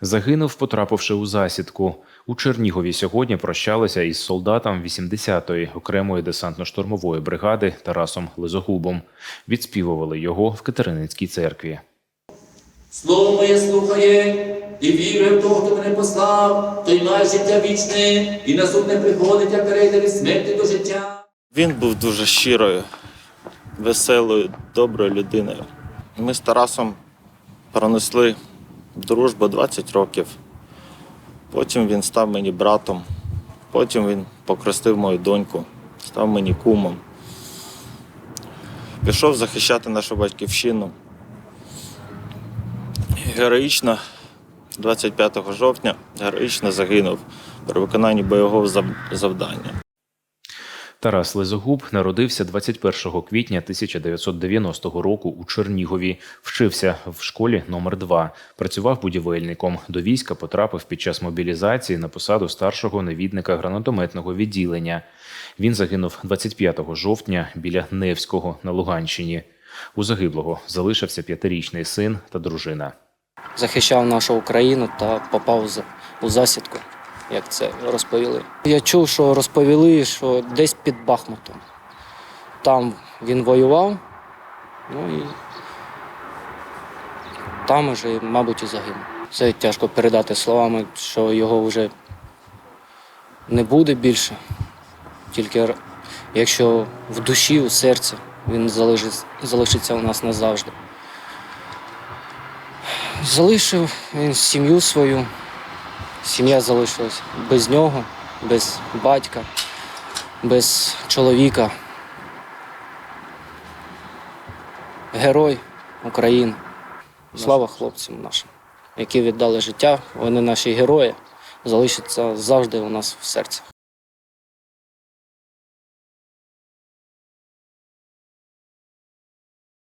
Загинув, потрапивши у засідку. У Чернігові сьогодні прощалися із солдатом 80-ї окремої десантно-штурмової бригади Тарасом Лизогубом. Відспівували його в Катерининській церкві. Слово моє слухає і вірує в того, хто мене послав, той має життя вічне, і на суд не приходить, а перейде від смерті до життя. Він був дуже щирою, веселою, доброю людиною. Ми з Тарасом пронесли дружбу 20 років. Потім він став мені братом, потім він покрестив мою доньку, став мені кумом. Пішов захищати нашу батьківщину. Героїчно 25 жовтня героїчно загинув при виконанні бойового завдання. Тарас Лизогуб народився 21 квітня 1990 року у Чернігові. Вчився в школі номер 2 Працював будівельником. До війська потрапив під час мобілізації на посаду старшого навідника гранатометного відділення. Він загинув 25 жовтня біля Невського на Луганщині. У загиблого залишився п'ятирічний син та дружина. захищав нашу Україну та попав у засідку, як це розповіли. Я чув, що розповіли, що десь під Бахмутом. Там він воював, ну і там уже, мабуть, і загинув. Це тяжко передати словами, що його вже не буде більше. Тільки якщо в душі, у серці він залишиться у нас назавжди. Залишив він сім'ю свою. Сім'я залишилась без нього, без батька, без чоловіка. Герой України. Слава хлопцям нашим, які віддали життя. Вони наші герої, залишаться завжди у нас в серці.